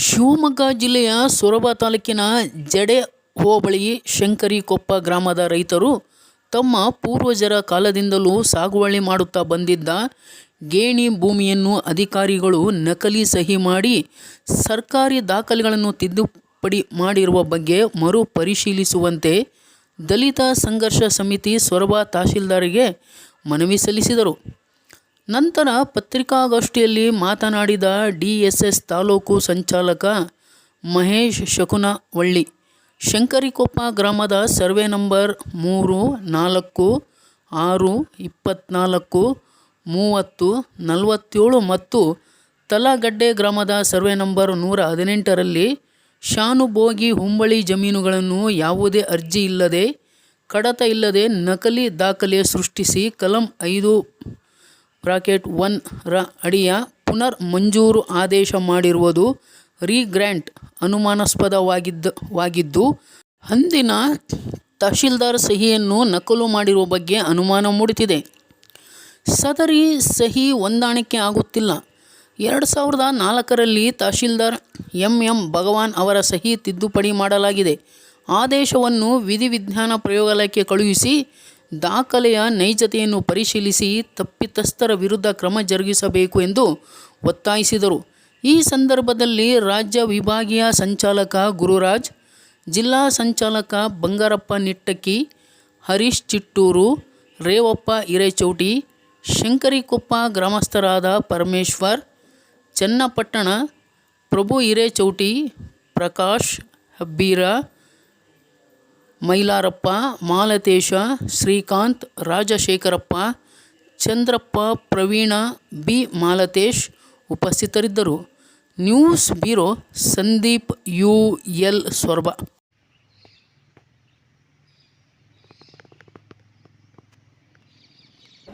ಶಿವಮೊಗ್ಗ ಜಿಲ್ಲೆಯ ಸೊರಬ ತಾಲೂಕಿನ ಜಡೆ ಹೋಬಳಿ ಶಂಕರಿಕೊಪ್ಪ ಗ್ರಾಮದ ರೈತರು ತಮ್ಮ ಪೂರ್ವಜರ ಕಾಲದಿಂದಲೂ ಸಾಗುವಳಿ ಮಾಡುತ್ತಾ ಬಂದಿದ್ದ ಗೇಣಿ ಭೂಮಿಯನ್ನು ಅಧಿಕಾರಿಗಳು ನಕಲಿ ಸಹಿ ಮಾಡಿ ಸರ್ಕಾರಿ ದಾಖಲೆಗಳನ್ನು ತಿದ್ದುಪಡಿ ಮಾಡಿರುವ ಬಗ್ಗೆ ಮರು ಪರಿಶೀಲಿಸುವಂತೆ ದಲಿತ ಸಂಘರ್ಷ ಸಮಿತಿ ಸೊರಬ ತಹಶೀಲ್ದಾರಿಗೆ ಮನವಿ ಸಲ್ಲಿಸಿದರು. ನಂತರ ಪತ್ರಿಕಾಗೋಷ್ಠಿಯಲ್ಲಿ ಮಾತನಾಡಿದ ಡಿಎಸ್ಎಸ್ ತಾಲೂಕು ಸಂಚಾಲಕ ಮಹೇಶ್ ಶಕುನವಳ್ಳಿ, ಶಂಕರಿಕೊಪ್ಪ ಗ್ರಾಮದ ಸರ್ವೆ ನಂಬರ್ ಮೂರು, ನಾಲ್ಕು, ಆರು ಇಪ್ಪತ್ತ್ನಾಲ್ಕು ಮೂವತ್ತು, ನಲವತ್ತೇಳು ಮತ್ತು ತಲಗಡ್ಡೆ ಗ್ರಾಮದ ಸರ್ವೆ ನಂಬರ್ ನೂರ ಹದಿನೆಂಟರಲ್ಲಿ ಶಾನುಭೋಗಿ ಹುಂಬಳಿ ಜಮೀನುಗಳನ್ನು ಯಾವುದೇ ಅರ್ಜಿ ಇಲ್ಲದೆ, ಕಡತ ಇಲ್ಲದೆ ನಕಲಿ ದಾಖಲೆ ಸೃಷ್ಟಿಸಿ ಕಲಂ ಐದು ಬ್ರಾಕೆಟ್ ಒನ್ ರ ಅಡಿಯ ಪುನರ್ ಮಂಜೂರು ಆದೇಶ ಮಾಡಿರುವುದು ರೀಗ್ರ್ಯಾಂಟ್ ಅನುಮಾನಾಸ್ಪದವಾಗಿದ್ದ, ವಾಗಿದ್ದು, ಅಂದಿನ ತಹಶೀಲ್ದಾರ್ ಸಹಿಯನ್ನು ನಕಲು ಮಾಡಿರುವ ಬಗ್ಗೆ ಅನುಮಾನ ಮೂಡುತ್ತಿದೆ. ಸದರಿ ಸಹಿ ಹೊಂದಾಣಿಕೆ ಆಗುತ್ತಿಲ್ಲ. ಎರಡು ಸಾವಿರದ ನಾಲ್ಕರಲ್ಲಿ ತಹಶೀಲ್ದಾರ್ ಎಂ ಎಂ ಭಗವಾನ್ ಅವರ ಸಹಿ ತಿದ್ದುಪಡಿ ಮಾಡಲಾಗಿದೆ. ಆದೇಶವನ್ನು ವಿಧಿವಿಜ್ಞಾನ ಪ್ರಯೋಗಾಲಯಕ್ಕೆ ಕಳುಹಿಸಿ ದಾಖಲೆಯ ನೈಜತೆಯನ್ನು ಪರಿಶೀಲಿಸಿ ತಪ್ಪಿತಸ್ಥರ ವಿರುದ್ಧ ಕ್ರಮ ಜರುಗಿಸಬೇಕು ಎಂದು ಒತ್ತಾಯಿಸಿದರು. ಈ ಸಂದರ್ಭದಲ್ಲಿ ರಾಜ್ಯ ವಿಭಾಗೀಯ ಸಂಚಾಲಕ ಗುರುರಾಜ್, ಜಿಲ್ಲಾ ಸಂಚಾಲಕ ಬಂಗಾರಪ್ಪ ನಿಟ್ಟಕ್ಕಿ, ಹರೀಶ್ ಚಿಟ್ಟೂರು, ರೇವಪ್ಪ ಇರೇಚೌಟಿ ಶಂಕರಿಕೊಪ್ಪ ಗ್ರಾಮಸ್ಥರಾದ ಪರಮೇಶ್ವರ್, ಚನ್ನಪಟ್ಟಣ, ಪ್ರಭು ಹಿರೇಚೌಟಿ, ಪ್ರಕಾಶ್, ಹಬ್ಬೀರ ಮೈಲಾರಪ್ಪ, ಮಾಲತೇಶ, ಶ್ರೀಕಾಂತ್, ರಾಜಶೇಖರಪ್ಪ, ಚಂದ್ರಪ್ಪ, ಪ್ರವೀಣ, ಬಿ. ಮಾಲತೇಶ್ ಉಪಸ್ಥಿತರಿದ್ದರು. News bureau Sandeep U. L. ಸ್ವರ್ಬ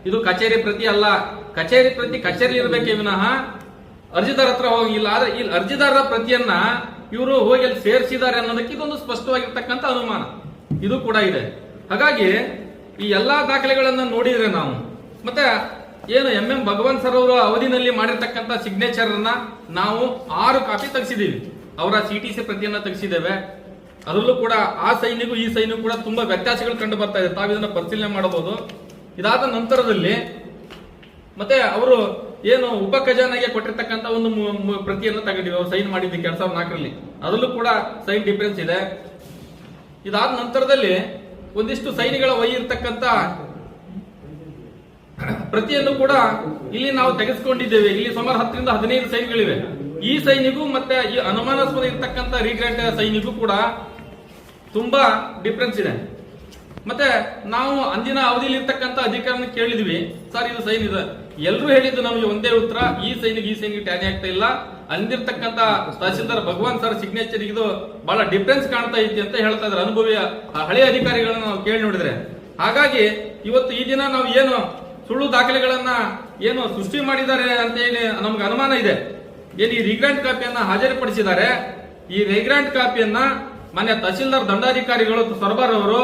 ಇದು ಕಚೇರಿ ಪ್ರತಿ ಅಲ್ಲ, ಕಚೇರಿ ಪ್ರತಿ ಕಚೇರಿ ಇರಬೇಕೆ ವಿನಃ. ಅರ್ಜಿದಾರ ಹತ್ರ ಹೋಗಿಲ್ಲ, ಆದ್ರೆ ಇಲ್ಲಿ ಅರ್ಜಿದಾರರ ಪ್ರತಿಯನ್ನ ಇವರು ಹೋಗಿ ಅಲ್ಲಿ ಸೇರಿಸಿದ್ದಾರೆ ಅನ್ನೋದಕ್ಕೆ ಇದೊಂದು ಸ್ಪಷ್ಟವಾಗಿರ್ತಕ್ಕಂಥ ಅನುಮಾನ. ಇದು ಕೂಡ ಇದೆ. ಹಾಗಾಗಿ ಈ ಎಲ್ಲಾ ದಾಖಲೆಗಳನ್ನ ನೋಡಿದ್ರೆ ನಾವು, ಮತ್ತೆ ಏನು ಎಂ ಎಂ ಭಗವಂತ್ ಸರ್ ಅವರ ಅವಧಿನಲ್ಲಿ ಮಾಡಿರ್ತಕ್ಕಂಥ ಸಿಗ್ನೇಚರ್ ಅನ್ನ ನಾವು ಆರು ಕಾಪಿ ತೆಗೆಸಿದೀವಿ. ಅವರ ಸಿ ಟಿ ಸಿ ಪ್ರತಿಯನ್ನ ತೆಗೆಸಿದ್ದೇವೆ. ಅದರಲ್ಲೂ ಕೂಡ ಆ ಸೈನಿಗೂ ಈ ಸೈನಿಗೂ ಕೂಡ ತುಂಬಾ ವ್ಯತ್ಯಾಸಗಳು ಕಂಡು ಬರ್ತಾ ಇದೆ. ತಾವು ಇದನ್ನ ಪರಿಶೀಲನೆ ಮಾಡಬಹುದು. ಇದಾದ ನಂತರದಲ್ಲಿ ಮತ್ತೆ ಅವರು ಏನು ಉಪ ಖಜಾನೆಗೆ ಕೊಟ್ಟಿರ್ತಕ್ಕಂಥ ಒಂದು ಪ್ರತಿಯನ್ನು ತಗೊಂಡಿವಿ ಅವ್ರು ಸೈನ್ ಮಾಡಿದ್ದಕ್ಕೆ ಎರಡ್ ಸಾವಿರದ ನಾಲ್ಕರಲ್ಲಿ. ಅದರಲ್ಲೂ ಕೂಡ ಸೈನ್ ಡಿಫರೆನ್ಸ್ ಇದೆ. ಇದಾದ ನಂತರದಲ್ಲಿ ಒಂದಿಷ್ಟು ಸೈನಿಗಳ ವೈ ಇರ್ತಕ್ಕಂಥ ಪ್ರತಿಯನ್ನು ಕೂಡ ಇಲ್ಲಿ ನಾವು ತೆಗೆದುಕೊಂಡಿದ್ದೇವೆ ಇಲ್ಲಿ ಸುಮಾರು ಹತ್ತರಿಂದ ಹದಿನೈದು ಸೈನ್ಗಳಿವೆ. ಈ ಸೈನಿಗೂ ಮತ್ತೆ ಈ ಅನುಮಾನಾಸ್ಪದ ಇರ್ತಕ್ಕಂಥ ರೀಗ್ರೆಂಟ್ ಸೈನಿಗೂ ಕೂಡ ತುಂಬಾ ಡಿಫ್ರೆನ್ಸ್ ಇದೆ. ಮತ್ತೆ ನಾವು ಅಂದಿನ ಅವಧಿಯಲ್ಲಿ ಇರ್ತಕ್ಕಂಥ ಅಧಿಕಾರನ ಕೇಳಿದ್ವಿ. ಸರ್, ಇದು ಸೈನ್ ಇದೆ. ಎಲ್ಲರೂ ಹೇಳಿದ್ದು ನಮಗೆ ಒಂದೇ ಉತ್ತರ. ಈ ಸೈನಿಗೆ ಈ ಸೈನಿಗೆ ಟ್ಯಾನಿ ಆಗ್ತಾ ಇಲ್ಲ. ಅಂದಿರ್ತಕ್ಕಂಥ ತಹಸೀಲ್ದಾರ್ ಭಗವಾನ್ ಸರ್ ಸಿಗ್ನೇಚರ್ ಇದು ಬಹಳ ಡಿಫ್ರೆನ್ಸ್ ಕಾಣ್ತಾ ಐತಿ ಅಂತ ಹೇಳ್ತಾ ಇದ್ದಾರೆ ಅನುಭವಿ, ಆ ಹಳೆಯ ಅಧಿಕಾರಿಗಳನ್ನ ನಾವು ಕೇಳಿ ನೋಡಿದ್ರೆ. ಹಾಗಾಗಿ ಇವತ್ತು ಈ ದಿನ ನಾವು ಏನು ಸುಳ್ಳು ದಾಖಲೆಗಳನ್ನ ಏನು ಸೃಷ್ಟಿ ಮಾಡಿದ್ದಾರೆ ಅಂತ ಏನು ನಮ್ಗೆ ಅನುಮಾನ ಇದೆ. ಏನು ಈ ರಿಗ್ರಾಂಟ್ ಕಾಪಿಯನ್ನ ಹಾಜರುಪಡಿಸಿದ್ದಾರೆ. ಈ ರಿಗ್ರಾಂಟ್ ಕಾಪಿಯನ್ನ ಮನೆ ತಹಸೀಲ್ದಾರ್ ದಂಡಾಧಿಕಾರಿಗಳು, ಸರ್ಬಾರ್ ಅವರು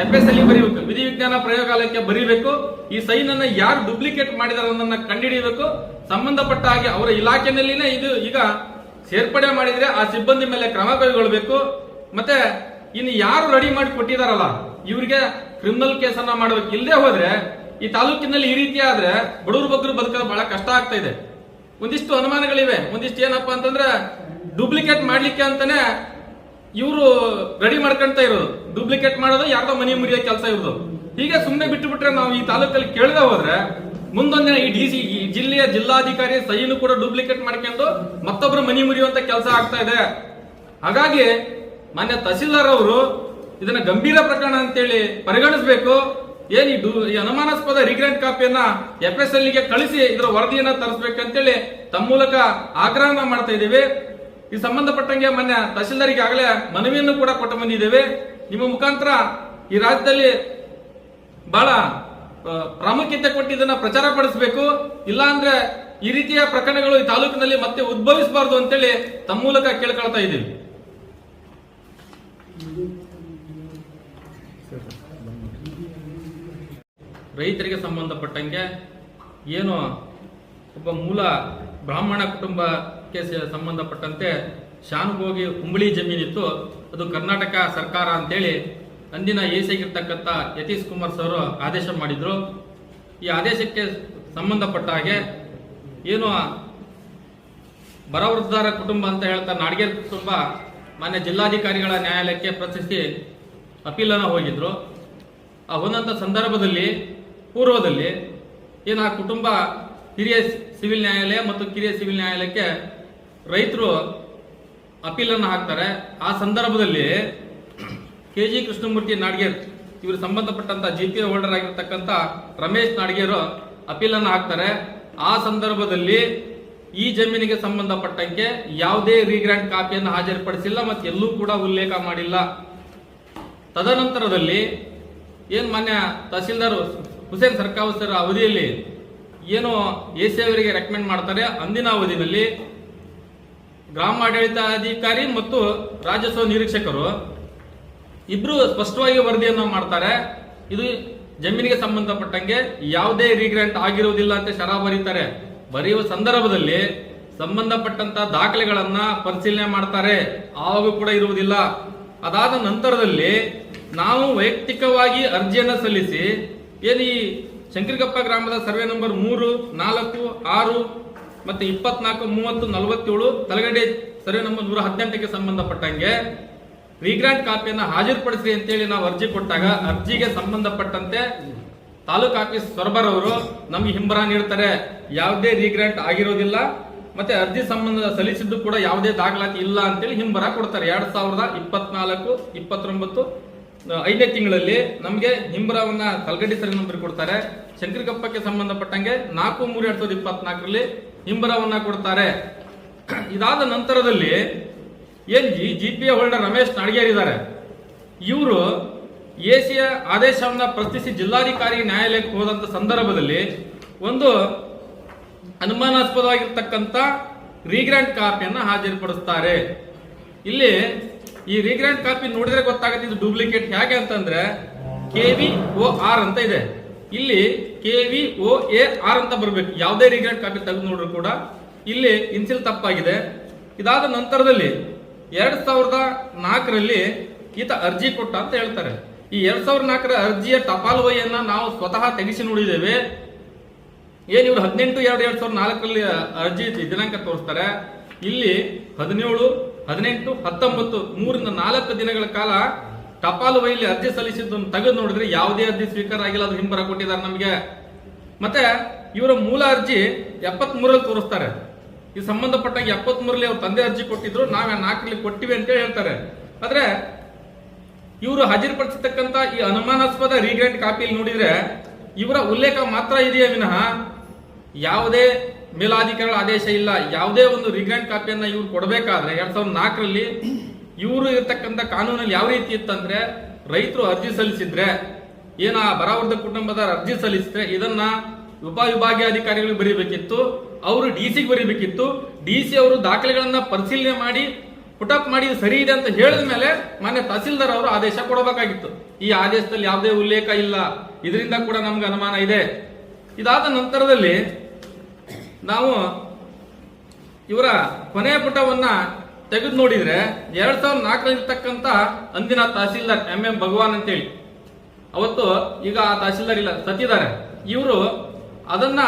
ಎಫ್ ಎಸ್ ಅಲ್ಲಿ ಬರೀಬೇಕು. ವಿಧಿ ವಿಜ್ಞಾನ ಪ್ರಯೋಗಾಲಯಕ್ಕೆ ಬರೀಬೇಕು. ಈ ಸೈನ್ ಅನ್ನ ಯಾರು ಡೂಪ್ಲಿಕೇಟ್ ಮಾಡಿದಾರೆ ಅನ್ನೋದನ್ನ ಕಂಡುಹಿಡಿಯಬೇಕು ಸಂಬಂಧಪಟ್ಟ ಹಾಗೆ ಅವರ ಇಲಾಖೆನಲ್ಲಿನೇ ಇದು ಈಗ ಸೇರ್ಪಡೆ ಮಾಡಿದ್ರೆ ಆ ಸಿಬ್ಬಂದಿ ಮೇಲೆ ಕ್ರಮ ಕೈಗೊಳ್ಳಬೇಕು. ಮತ್ತೆ ಇನ್ನು ಯಾರು ರೆಡಿ ಮಾಡಿ ಕೊಟ್ಟಿದಾರಲ್ಲ, ಇವರಿಗೆ ಕ್ರಿಮಿನಲ್ ಕೇಸನ್ನ ಮಾಡಬೇಕು. ಇಲ್ಲದೆ ಹೋದ್ರೆ, ಈ ತಾಲೂಕಿನಲ್ಲಿ ಈ ರೀತಿ ಆದ್ರೆ ಬಡವರು ಬಗ್ಗರು ಬದುಕೋದು ಬಹಳ ಕಷ್ಟ ಆಗ್ತಾ ಇದೆ. ಒಂದಿಷ್ಟು ಅನುಮಾನಗಳಿವೆ. ಒಂದಿಷ್ಟು ಏನಪ್ಪಾ ಅಂತಂದ್ರೆ ಡೂಪ್ಲಿಕೇಟ್ ಮಾಡ್ಲಿಕ್ಕೆ ಅಂತಾನೆ ಇವರು ರೆಡಿ ಮಾಡ್ಕೊಂತ ಇರೋದು. ಡೂಪ್ಲಿಕೇಟ್ ಮಾಡೋದು ಯಾರ್ದೋ ಮನೆ ಮುರಿಯೋ ಕೆಲಸ ಇರೋದು. ಹೀಗೆ ಸುಮ್ಮನೆ ಬಿಟ್ಟು ಬಿಟ್ರೆ ನಾವು ಈ ತಾಲೂಕಲ್ಲಿ ಕೇಳದೆ ಹೋದ್ರೆ ಮುಂದೊಂದಿನ ಈ ಡಿ ಸಿ, ಈ ಜಿಲ್ಲೆಯ ಜಿಲ್ಲಾಧಿಕಾರಿ ಸಹಿನು ಕೂಡ ಡೂಪ್ಲಿಕೇಟ್ ಮಾಡ್ಕೊಂಡು ಮತ್ತೊಬ್ಬರು ಮನಿ ಮುರಿಯುವಂತ ಕೆಲಸ ಆಗ್ತಾ ಇದೆ. ಹಾಗಾಗಿ ಮಾನ್ಯ ತಹಸೀಲ್ದಾರ್ ಅವರು ಇದನ್ನ ಗಂಭೀರ ಪ್ರಕರಣ ಅಂತೇಳಿ ಪರಿಗಣಿಸಬೇಕು. ಏನ್ ಈ ಅನುಮಾನಾಸ್ಪದ ರಿಗ್ರೆಂಟ್ ಕಾಪಿಯನ್ನ ಎಫ್ ಎಸ್ ಎಲ್ಗೆ ಕಳಿಸಿ ಇದರ ವರದಿಯನ್ನ ತರಿಸ್ಬೇಕಂತೇಳಿ ತಮ್ಮ ಮೂಲಕ ಆಗ್ರಹನ ಮಾಡ್ತಾ ಇದ್ದೀವಿ ಈ ಸಂಬಂಧಪಟ್ಟಂಗೆ ಮೊನ್ನೆ ತಹಸೀಲ್ದಾರಿಗೆ ಆಗಲೇ ಮನವಿಯನ್ನು ಕೂಡ ಕೊಟ್ಟು ಬಂದಿದ್ದೇವೆ. ನಿಮ್ಮ ಮುಖಾಂತರ ಈ ರಾಜ್ಯದಲ್ಲಿ ಬಹಳ ಪ್ರಾಮುಖ್ಯತೆ ಕೊಟ್ಟು ಇದನ್ನ ಪ್ರಚಾರ ಪಡಿಸಬೇಕು. ಇಲ್ಲಾಂದ್ರೆ ಈ ರೀತಿಯ ಪ್ರಕರಣಗಳು ಈ ತಾಲೂಕಿನಲ್ಲಿ ಮತ್ತೆ ಉದ್ಭವಿಸಬಾರದು ಅಂತೇಳಿ ತಮ್ಮ ಮೂಲಕ ಕೇಳ್ಕೊಳ್ತಾ ಇದ್ದೀವಿ. ರೈತರಿಗೆ ಸಂಬಂಧಪಟ್ಟಂಗೆ ಏನು ಒಬ್ಬ ಮೂಲ ಬ್ರಾಹ್ಮಣ ಕುಟುಂಬಕ್ಕೆ ಸಂಬಂಧಪಟ್ಟಂತೆ ಶಾನುಭೋಗಿ ಹುಂಬಳಿ ಜಮೀನಿತ್ತು. ಅದು ಕರ್ನಾಟಕ ಸರ್ಕಾರ ಅಂತೇಳಿ ಅಂದಿನ ಎಸಿಗಿರ್ತಕ್ಕಂಥ ಯತೀಶ್ ಕುಮಾರ್ ಸರ್ ಆದೇಶ ಮಾಡಿದ್ರು. ಈ ಆದೇಶಕ್ಕೆ ಸಂಬಂಧಪಟ್ಟ ಹಾಗೆ ಏನು ಬರವೃದ್ಧಾರ ಕುಟುಂಬ ಅಂತ ಹೇಳ್ತಾ ನಾಡಗೇರ್ ಕುಟುಂಬ ಮಾನ್ಯ ಜಿಲ್ಲಾಧಿಕಾರಿಗಳ ನ್ಯಾಯಾಲಯಕ್ಕೆ ಪ್ರಶ್ನಿಸಿ ಅಪೀಲನ ಹೋಗಿದ್ರು. ಆ ಹೋದಂಥ ಸಂದರ್ಭದಲ್ಲಿ, ಪೂರ್ವದಲ್ಲಿ ಏನು ಆ ಕುಟುಂಬ ಹಿರಿಯ ಸಿವಿಲ್ ನ್ಯಾಯಾಲಯ ಮತ್ತು ಕಿರಿಯ ಸಿವಿಲ್ ನ್ಯಾಯಾಲಯಕ್ಕೆ ರೈತರು ಅಪೀಲನ್ನು ಹಾಕ್ತಾರೆ. ಆ ಸಂದರ್ಭದಲ್ಲಿ ಕೆ ಜಿ ಕೃಷ್ಣಮೂರ್ತಿ ನಾಡ್ಗೇರ್ ಇವರು ಸಂಬಂಧಪಟ್ಟಂತ ಜಿ ಪಿ ಹೋಲ್ಡರ್ ಆಗಿರ್ತಕ್ಕಂಥ ರಮೇಶ್ ನಾಡ್ಗೇರು ಅಪೀಲನ್ನು ಹಾಕ್ತಾರೆ. ಆ ಸಂದರ್ಭದಲ್ಲಿ ಈ ಜಮೀನಿಗೆ ಸಂಬಂಧಪಟ್ಟಂಗೆ ಯಾವುದೇ ರೀಗ್ರಾಂಟ್ ಕಾಪಿಯನ್ನು ಹಾಜರುಪಡಿಸಿಲ್ಲ ಮತ್ತು ಎಲ್ಲೂ ಕೂಡ ಉಲ್ಲೇಖ ಮಾಡಿಲ್ಲ. ತದನಂತರದಲ್ಲಿ ಏನು ಮಾನ್ಯ ತಹಸೀಲ್ದಾರ್ ಹುಸೇನ್ ಸರ್ಕಾವಸರ ಸರ್ ಅವಧಿಯಲ್ಲಿ ಏನು ಎ ಸಿ ಅವರಿಗೆ ರೆಕಮೆಂಡ್ ಮಾಡ್ತಾರೆ. ಅಂದಿನ ಅವಧಿನಲ್ಲಿ ಗ್ರಾಮಾಡಳಿತಾಧಿಕಾರಿ ಮತ್ತು ರಾಜಸ್ವ ನಿರೀಕ್ಷಕರು ಇಬ್ರು ಸ್ಪಷ್ಟವಾಗಿ ವರದಿಯನ್ನು ಮಾಡ್ತಾರೆ. ಇದು ಜಮೀನಿಗೆ ಸಂಬಂಧಪಟ್ಟಂಗೆ ಯಾವುದೇ ರೀಗ್ರಾಂಟ್ ಆಗಿರುವುದಿಲ್ಲ ಅಂತ ಶರ ಬರೀತಾರೆ. ಬರೆಯುವ ಸಂದರ್ಭದಲ್ಲಿ ಸಂಬಂಧಪಟ್ಟಂತ ದಾಖಲೆಗಳನ್ನ ಪರಿಶೀಲನೆ ಮಾಡ್ತಾರೆ. ಆವಾಗ ಕೂಡ ಇರುವುದಿಲ್ಲ. ಅದಾದ ನಂತರದಲ್ಲಿ ನಾವು ವೈಯಕ್ತಿಕವಾಗಿ ಅರ್ಜಿಯನ್ನು ಸಲ್ಲಿಸಿ, ಏನು ಈ ಶಂಕರಿಗಪ್ಪ ಗ್ರಾಮದ ಸರ್ವೆ ನಂಬರ್ ಮೂರು, ನಾಲ್ಕು, ಆರು ಮತ್ತೆ ಇಪ್ಪತ್ನಾಲ್ಕು, ಮೂವತ್ತು, ನಲವತ್ತೇಳು, ತಲಗಡೆ ಸರ್ವೆ ನಂಬರ್ ನೂರ ಹದಿನೆಂಟಕ್ಕೆ ಸಂಬಂಧಪಟ್ಟಂಗೆ. ರೀಗ್ರಾಂಟ್ ಕಾಪಿಯನ್ನು ಹಾಜರುಪಡಿಸಿ ಅಂತೇಳಿ ನಾವು ಅರ್ಜಿ ಕೊಟ್ಟಾಗ ಅರ್ಜಿಗೆ ಸಂಬಂಧಪಟ್ಟಂತೆ ತಾಲೂಕು ಆಫೀಸ್ ಸೊರಬರ್ ಅವರು ನಮ್ಗೆ ಹಿಂಬರ ನೀಡ್ತಾರೆ. ಯಾವುದೇ ರೀಗ್ರಾಂಟ್ ಆಗಿರೋದಿಲ್ಲ. ಮತ್ತೆ ಅರ್ಜಿ ಸಂಬಂಧ ಸಲ್ಲಿಸಿದ್ದು ಕೂಡ ಯಾವುದೇ ದಾಖಲಾತಿ ಇಲ್ಲ ಅಂತೇಳಿ ಹಿಂಬರ ಕೊಡ್ತಾರೆ. ಎರಡ್ ಸಾವಿರದ ಇಪ್ಪತ್ನಾಲ್ಕು, ಇಪ್ಪತ್ತೊಂಬತ್ತು ಐದನೇ ತಿಂಗಳಲ್ಲಿ ನಮಗೆ ಹಿಂಬರವನ್ನ ತಲಗಡಿ ಸರಿ ನಂಬರ್ ಕೊಡ್ತಾರೆ. ಶಂಕರಗಪ್ಪಕ್ಕೆ ಸಂಬಂಧಪಟ್ಟಂಗೆ ನಾಲ್ಕು ಮೂರು ಎರಡ್ ಸಾವಿರದ ಇಪ್ಪತ್ನಾಲ್ಕರಲ್ಲಿ ಹಿಂಬರವನ್ನ ಕೊಡ್ತಾರೆ. ಇದಾದ ನಂತರದಲ್ಲಿ N G G P holder Ramesh Nadger ಇದ್ದಾರೆ ಇವರು ಎಸಿಯ ಆದೇಶವನ್ನ ಪ್ರಶ್ನಿಸಿ ಜಿಲ್ಲಾಧಿಕಾರಿ ನ್ಯಾಯಾಲಯಕ್ಕೆ ಹೋದಂತ ಸಂದರ್ಭದಲ್ಲಿ ಒಂದು ಅನುಮಾನಾಸ್ಪದವಾಗಿರ್ತಕ್ಕಂಥ ರೀಗ್ರಾಂಟ್ ಕಾಪಿಯನ್ನು ಹಾಜರುಪಡಿಸ್ತಾರೆ. ಇಲ್ಲಿ ಈ ರೀಗ್ರಾಂಟ್ ಕಾಪಿ ನೋಡಿದ್ರೆ ಗೊತ್ತಾಗುತ್ತೆ ಇದು ಡೂಪ್ಲಿಕೇಟ್ ಹೇಗೆ ಅಂತಂದ್ರೆ ಕೆ ವಿ ಓ ಆರ್ ಅಂತ ಇದೆ. ಇಲ್ಲಿ K V O A R ಅಂತ ಬರಬೇಕು. ಯಾವುದೇ ರೀಗ್ರಾಂಟ್ ಕಾಪಿ ತೆಗೆದು ನೋಡ್ರು ಕೂಡ ಇಲ್ಲಿ ಇನ್ಸಿಲ್ ತಪ್ಪಾಗಿದೆ. ಇದಾದ ನಂತರದಲ್ಲಿ ಎರಡ್ ಸಾವಿರದ ನಾಲ್ಕರಲ್ಲಿ ಈತ ಅರ್ಜಿ ಕೊಟ್ಟ ಅಂತ ಹೇಳ್ತಾರೆ. ಈ ಎರಡ್ ಸಾವಿರದ ನಾಲ್ಕರ ಅರ್ಜಿಯ ಟಪಾಲು ವಹಿಯನ್ನ ನಾವು ಸ್ವತಃ ತೆಗೆಸಿ ನೋಡಿದ್ದೇವೆ. ಏನ್ ಇವ್ರು ಹದಿನೆಂಟು ಎರಡು ಎರಡ್ ಸಾವಿರದ ನಾಲ್ಕರಲ್ಲಿ ಅರ್ಜಿ ದಿನಾಂಕ ತೋರಿಸ್ತಾರೆ. ಇಲ್ಲಿ ಹದಿನೇಳು, ಹದಿನೆಂಟು, ಹತ್ತೊಂಬತ್ತು ಮೂರಿಂದ ನಾಲ್ಕು ದಿನಗಳ ಕಾಲ ಟಪಾಲು ವೈಲಿ ಅರ್ಜಿ ಸಲ್ಲಿಸಿದ್ದನ್ನು ತೆಗೆದು ನೋಡಿದ್ರೆ ಯಾವುದೇ ಅರ್ಜಿ ಸ್ವೀಕಾರ ಆಗಿಲ್ಲ ಅದು ಹಿಂಬರ ಕೊಟ್ಟಿದ್ದಾರೆ ನಮಗೆ. ಮತ್ತೆ ಇವರ ಮೂಲ ಅರ್ಜಿ ಎಪ್ಪತ್ ಮೂರಲ್ಲಿ ತೋರಿಸ್ತಾರೆ. ಈ ಸಂಬಂಧಪಟ್ಟಾಗ ಎಪ್ಪತ್ ಮೂರಲ್ಲಿ ಅವ್ರ ತಂದೆ ಅರ್ಜಿ ಕೊಟ್ಟಿದ್ರು, ನಾವ್ ನಾಲ್ಕರಲ್ಲಿ ಕೊಟ್ಟಿವಿ ಅಂತ ಹೇಳ್ತಾರೆ. ಆದ್ರೆ ಇವರು ಹಾಜರುಪಡಿಸತಕ್ಕಂತ ಈ ಅನುಮಾನಾಸ್ಪದ ರೀಗ್ರೆಂಟ್ ಕಾಪಿಯಲ್ಲಿ ನೋಡಿದ್ರೆ ಇವರ ಉಲ್ಲೇಖ ಮಾತ್ರ ಇದೆಯೇ ವಿನಃ ಯಾವುದೇ ಮೇಲಾಧಿಕಾರಿಗಳ ಆದೇಶ ಇಲ್ಲ. ಯಾವುದೇ ಒಂದು ರಿಗ್ರೆಂಟ್ ಕಾಪಿಯನ್ನ ಇವ್ರು ಕೊಡಬೇಕಾದ್ರೆ ಎರಡ್ ಸಾವಿರದ ನಾಲ್ಕರಲ್ಲಿ ಇವರು ಇರ್ತಕ್ಕಂಥ ಕಾನೂನಲ್ಲಿ ಯಾವ ರೀತಿ ಇತ್ತಂದ್ರೆ ರೈತರು ಅರ್ಜಿ ಸಲ್ಲಿಸಿದ್ರೆ, ಏನ ಬರಾವರ್ದ ಕುಟುಂಬದ ಅರ್ಜಿ ಸಲ್ಲಿಸಿದ್ರೆ ಇದನ್ನ ಉಪವಿಭಾಗೀಯ ಅಧಿಕಾರಿಗಳಿಗೆ ಬರೀಬೇಕಿತ್ತು, ಅವರು ಡಿ ಸಿಗೆ ಬರೀಬೇಕಿತ್ತು, ಡಿ ಸಿ ಅವರು ದಾಖಲೆಗಳನ್ನ ಪರಿಶೀಲನೆ ಮಾಡಿ, ಪುಟಪ್ ಮಾಡಿ ಸರಿ ಇದೆ ಅಂತ ಹೇಳಿದ ಮೇಲೆ ಮಾನ್ಯ ತಹಸೀಲ್ದಾರ್ ಅವರು ಆದೇಶ ಕೊಡಬೇಕಾಗಿತ್ತು. ಈ ಆದೇಶದಲ್ಲಿ ಯಾವುದೇ ಉಲ್ಲೇಖ ಇಲ್ಲ. ಇದರಿಂದ ಕೂಡ ನಮ್ಗೆ ಅನುಮಾನ ಇದೆ. ಇದಾದ ನಂತರದಲ್ಲಿ ನಾವು ಇವರ ಕೊನೆಯ ಪುಟವನ್ನ ತೆಗೆದು ನೋಡಿದ್ರೆ ಎರಡ್ ಸಾವಿರದ ನಾಲ್ಕರಲ್ಲಿರ್ತಕ್ಕಂಥ ಅಂದಿನ ತಹಸೀಲ್ದಾರ್ ಎಂ ಎಂ ಭಗವಾನ್ ಅಂತೇಳಿ. ಅವತ್ತು ಈಗ ಆ ತಹಸೀಲ್ದಾರ್ ಇಲ್ಲ, ಸತ್ತಿದ್ದಾರೆ. ಇವರು ಅದನ್ನ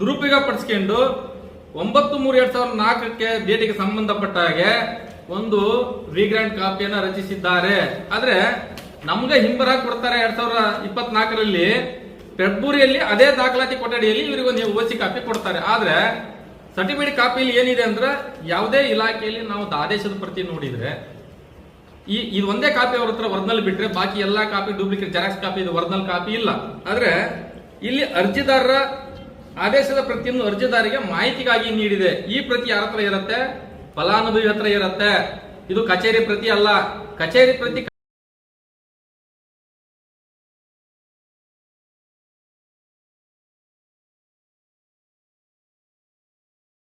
ದುರುಪಯೋಗ ಪಡಿಸ್ಕೊಂಡು ಒಂಬತ್ತು ಮೂರು ಎರಡ್ ಸಾವಿರದ ನಾಲ್ಕಕ್ಕೆ ಡೇಟಿಗೆ ಸಂಬಂಧಪಟ್ಟ ಹಾಗೆ ಒಂದು ರೀಗ್ರಾಂಟ್ ಕಾಪಿಯನ್ನ ರಚಿಸಿದ್ದಾರೆ. ಆದ್ರೆ ನಮ್ಗೆ ಹಿಂಬರ ಕೊಡ್ತಾರೆ ಎರಡ್ ಸಾವಿರದ ಇಪ್ಪತ್ನಾಲ್ಕರಲ್ಲಿ, ಫೆಬ್ರವರಿಯಲ್ಲಿ ಅದೇ ದಾಖಲಾತಿ ಕೊಠಡಿಯಲ್ಲಿ ಇವರಿಗೆ ಒಂದು ಓಸಿ ಕಾಪಿ ಕೊಡ್ತಾರೆ. ಆದ್ರೆ ಸರ್ಟಿಫಿಕೇಟ್ ಕಾಪಿಯಲ್ಲಿ ಏನಿದೆ ಅಂದ್ರೆ ಯಾವುದೇ ಇಲಾಖೆಯಲ್ಲಿ ನಾವು ಆದೇಶದ ಪ್ರತಿ ನೋಡಿದ್ರೆ, ಈ ಇದು ಒಂದೇ ಕಾಪಿ ಅವ್ರ ಹತ್ರ ಒರಿಜಿನಲ್ ಬಿಟ್ರೆ ಬಾಕಿ ಎಲ್ಲಾ ಕಾಪಿ ಡೂಪ್ಲಿಕೇಟ್ ಜೆರಾಕ್ಸ್ ಕಾಪಿ ಇದು ಒರಿಜಿನಲ್ ಕಾಪಿ ಇಲ್ಲ. ಆದ್ರೆ ಇಲ್ಲಿ ಅರ್ಜಿದಾರರ ಆದೇಶದ ಪ್ರತಿಯನ್ನು ಅರ್ಜಿದಾರಿಗೆ ಮಾಹಿತಿಗಾಗಿ ನೀಡಿದೆ. ಈ ಪ್ರತಿ ಯಾರ ಹತ್ರ ಇರುತ್ತೆ? ಫಲಾನುಭವಿ ಹತ್ರ ಇರುತ್ತೆ. ಇದು ಕಚೇರಿ ಪ್ರತಿ ಅಲ್ಲ. ಕಚೇರಿ ಪ್ರತಿ